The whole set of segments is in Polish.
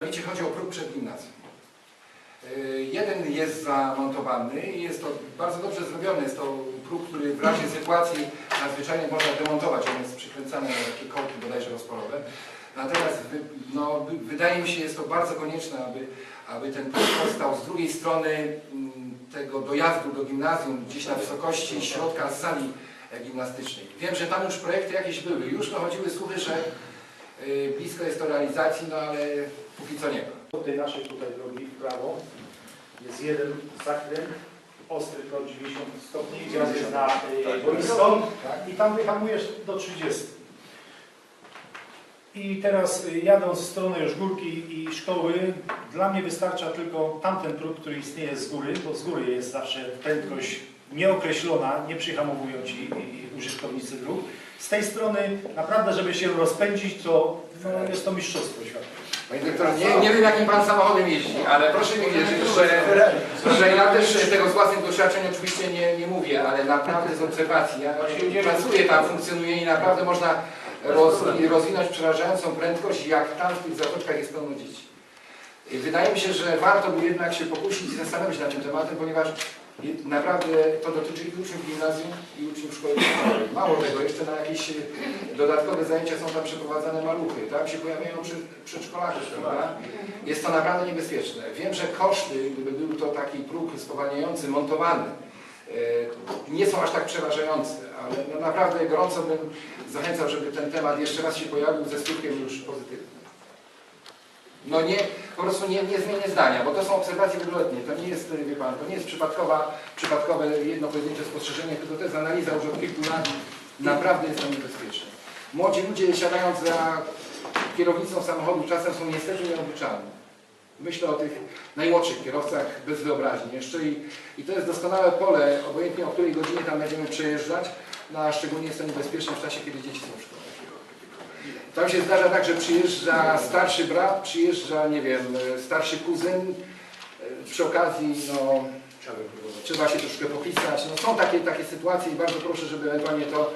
Mianowicie chodzi o próg przed gimnazjum. Yy, Jeden jest zamontowany i jest to bardzo dobrze zrobione. Jest to próg, który w razie sytuacji nadzwyczajnej można demontować. On jest przykręcany na takie kołki bodajże rozporowe. Natomiast no, wy- wydaje mi się, jest to bardzo konieczne, aby, aby ten próg powstał z drugiej strony mm, tego dojazdu do gimnazjum, gdzieś na wysokości środka sali gimnastycznej. Wiem, że tam już projekty jakieś były. Już dochodziły słuchy, że blisko jest to realizacji, no ale póki co nie ma. Od tej naszej tutaj drogi w prawo jest jeden zakręt ostry do 90 stopni, gdzie jest na y, boisko i tam wyhamujesz do 30. I teraz y, jadąc w stronę już górki i szkoły, dla mnie wystarcza tylko tamten próg, który istnieje z góry, bo z góry jest zawsze prędkość nieokreślona, nie przyhamowują ci użytkownicy dróg. Z tej strony naprawdę, żeby się rozpędzić, to no, jest to mistrzostwo świata. Panie doktorze, nie, nie wiem jakim pan samochodem jeździ, ale proszę mi wierzyć, że, że ja też tego z własnych doświadczeń oczywiście nie, nie mówię, ale naprawdę z obserwacji. Ja pracuję tam, funkcjonuję i naprawdę można roz, rozwinąć przerażającą prędkość, jak tam w tych zatoczkach jest pełno dzieci. I Wydaje mi się, że warto by jednak się pokusić i zastanowić nad tym tematem, ponieważ naprawdę to dotyczy i uczniów gimnazjum i uczniów szkoły podstawowej. Mało tego, jeszcze na jakieś dodatkowe zajęcia są tam przeprowadzane maluchy, tam się pojawiają przy, przedszkolarze, prawda? Jest to naprawdę niebezpieczne. Wiem, że koszty, gdyby był to taki próg spowalniający, montowany, nie są aż tak przerażające, ale no naprawdę gorąco bym zachęcał, żeby ten temat jeszcze raz się pojawił ze skutkiem już pozytywnym. No nie, po prostu nie, nie zmienię zdania, bo to są obserwacje wieloletnie, to nie jest, wie Pan, to nie jest przypadkowa, przypadkowe jedno pojedyncze spostrzeżenie, tylko to jest analiza już od kilku lat. Naprawdę jest to niebezpieczne. Młodzi ludzie siadając za kierownicą samochodu czasem są niestety nieobliczalni. Myślę o tych najmłodszych kierowcach bez wyobraźni jeszcze i, i to jest doskonałe pole, obojętnie o której godzinie tam będziemy przejeżdżać, no a szczególnie jest to niebezpieczne w czasie, kiedy dzieci są w szkole. Tam się zdarza tak, że przyjeżdża starszy brat, przyjeżdża, nie wiem, starszy kuzyn. E, Przy okazji, no, trzeba się troszkę popisać. No, są takie, takie sytuacje i bardzo proszę, żeby ewentualnie to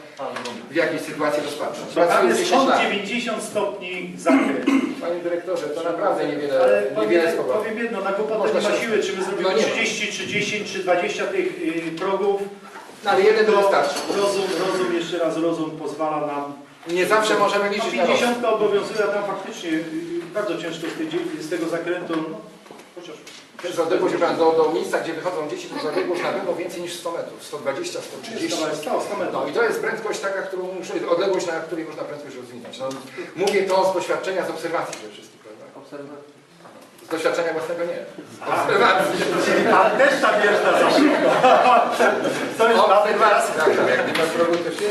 w jakiejś sytuacji rozpatrzyć. Tam jest 10 kąt lat. 90 stopni zakręt. Panie dyrektorze, to naprawdę niewiele, Ale niewiele powiem, spowoduje. powiem jedno, na głupotę nie ma siły, czy my zrobimy No nie ma. 30, czy 10, czy 20 tych y, progów. No, ale jeden to wystarczy. rozum, rozum, jeszcze raz rozum pozwala nam. Nie zawsze możemy No, liczyć na rozum. 50 obowiązuje, a tam faktycznie y, y, bardzo ciężko z, tej, dzie- z tego zakrętu, no, chociaż Jest odległość, do, do miejsca, gdzie wychodzą dzieci, to jest odległość na pewno więcej niż 100 metrów. 120, 130. 100, 100 No metrów. i to jest prędkość taka, którą muszę, odległość, na której można prędkość rozwinąć. No, mówię to z doświadczenia, z obserwacji przede wszystkim, prawda? Z doświadczenia własnego nie. Z obserwacji. Ale też ta wjeżdża za szybko. To jest mamy teraz. Obserwacji, tak, jak nie ma progu, to się